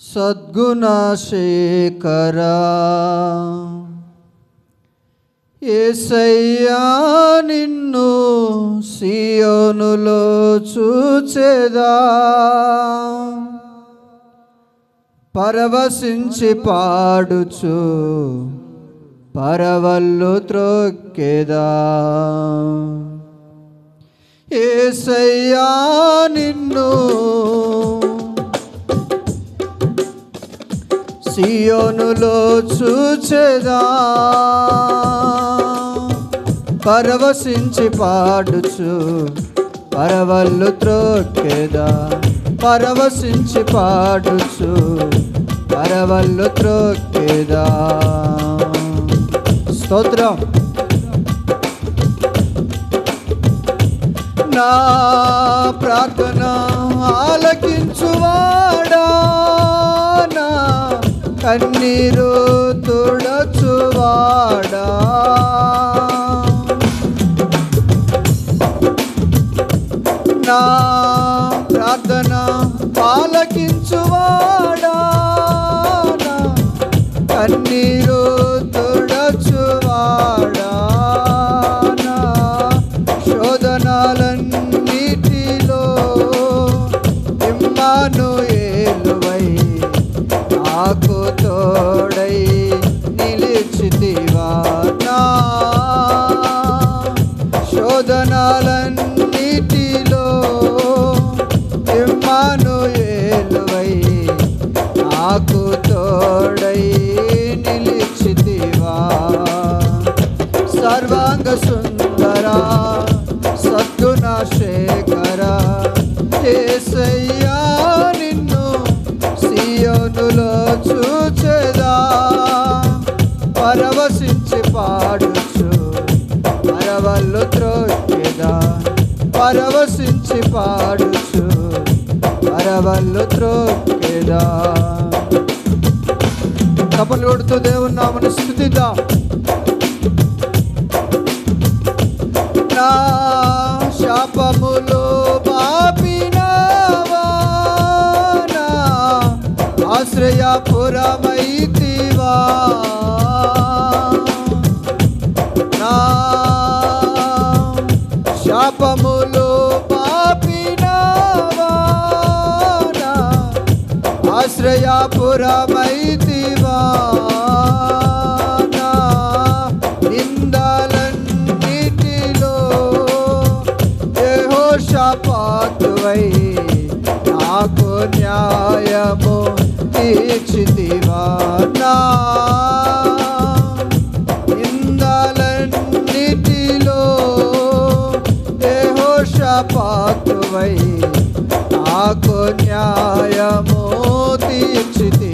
సద్గుణశేఖరా ఏసయ్యా నిన్ను సియోనులో చూచేదా? పరవశించి పాడుచు పరవల్లు త్రొక్కేదా? ఏసయ్యా నిన్ను. సియోనులో చూచెదా. పరవశించి పాడుచు పరవల్లు త్రొక్కెదా. పరవశించి పాడుచు పరవల్లు త్రొక్కెదా. స్తోత్రం. నా ప్రార్థన ఆలకించువాడా? నా కన్నీరు తుడచువాడా? నా ప్రార్థన ఆలకించు సర్వాంగ సుందర సద్గుణ శేఖర ఏసయ్యా నిన్ను సీయోనులో చూచెదా. పరవశించి పాడుచు పరవల్లు త్రోక్కెదా. పరవశించి పాడుచు పరవల్లు త్రోక్కెదా. తపలు కొడుతూ దేవుని నామను స్థుతిద్దాం. శాపములో పాపినవా ఆశ్రయపురమైతివా? నా? శాపములో పాపినవా ఆశ్రయపురమైతివా? పాటువై నాకు న్యాయము తీర్చితివా నా దేహోష పాటువై నాకు న్యాయము తీర్చితి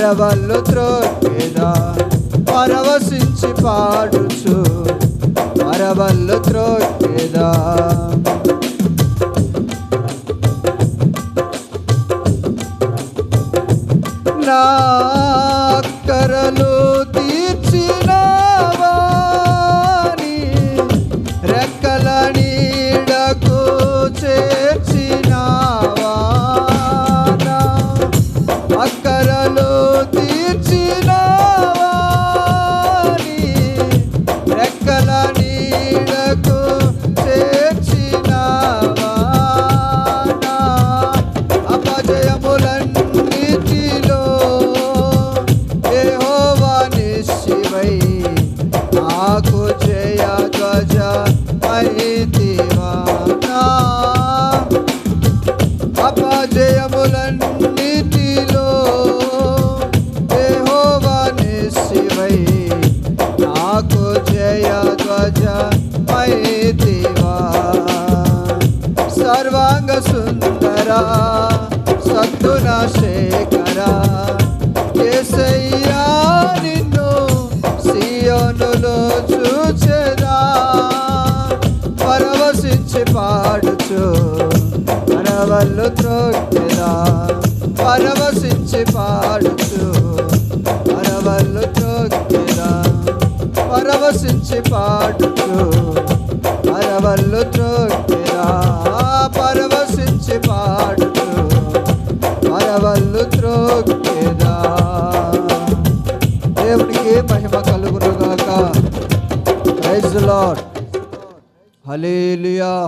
పరవల్లు త్రోక్కెదా పరవశించి పాడుచు. పరవల్లు త్రోక్కెదా నా అక్కరలు పరవశించి పాడుచు. పరవళ్ళు త్రోక్కెదా పరవశించి పాడుచు. పరవళ్ళు త్రోక్కెదా పరవశించి పాడుచు. పరవళ్ళు త్రోక్కెదా పరవశించి పాడుచు. పరవళ్ళు త్రోక్కెదా దేవునికి మహిమ కలుగునుగాక. Praise Lord Hallelujah.